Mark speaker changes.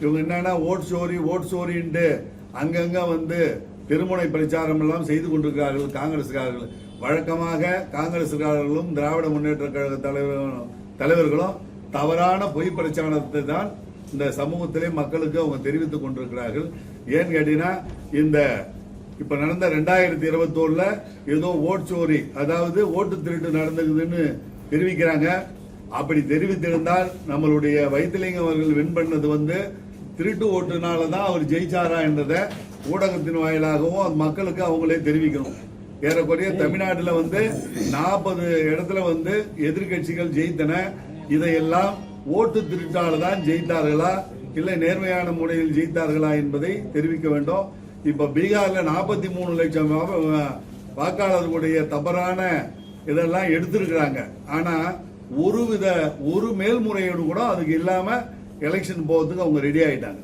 Speaker 1: இவங்க என்னன்னா ஓட் சோரி ஓட் சோரின்ட்டு அங்கங்க வந்து திருமுனை பிரச்சாரம் எல்லாம் செய்து கொண்டிருக்கிறார்கள் காங்கிரஸ்காரர்கள் வழக்கமாக காங்கிரஸ்காரர்களும் திராவிட முன்னேற்ற கழக தலைவர் தலைவர்களும் தவறான பொய் பிரச்சாரத்தை தான் இந்த சமூகத்திலே மக்களுக்கு அவங்க தெரிவித்துக் கொண்டிருக்கிறார்கள். ஏன்னு கேட்டீங்கன்னா இந்த இப்ப நடந்த ரெண்டாயிரத்தி இருபத்தோருல ஏதோ ஓட் சோரி அதாவது ஓட்டு திருட்டு நடந்ததுன்னு தெரிவிக்கிறாங்க. அப்படி தெரிவித்திருந்தால் நம்மளுடைய வைத்திலிங்கம் அவர்கள் வின் பண்ணது வந்து திருட்டு ஓட்டுனால தான் அவர் ஜெயிச்சாரா என்றதை ஊடகத்தின் வாயிலாகவும் அது மக்களுக்கு அவங்களே தெரிவிக்கணும். ஏறக்குறைய தமிழ்நாட்டில் வந்து நாற்பது இடத்துல வந்து எதிர்க்கட்சிகள் ஜெயித்தன. இதையெல்லாம் ஓட்டு திருட்டால தான் ஜெயித்தார்களா? இல்லை நேர்மையான முறையில் ஜெயித்தார்களா என்பதை தெரிவிக்க வேண்டும். இப்போ பீகாரில் நாற்பத்தி மூணு லட்சம் வாக்காளர்களுடைய தவறான இதெல்லாம் எடுத்திருக்கிறாங்க. ஆனால் ஒரு வித ஒரு மேல்முறையீடு கூட அதுக்கு இல்லாமல் எலெக்ஷன் போகிறதுக்கு அவங்க ரெடி ஆயிட்டாங்க.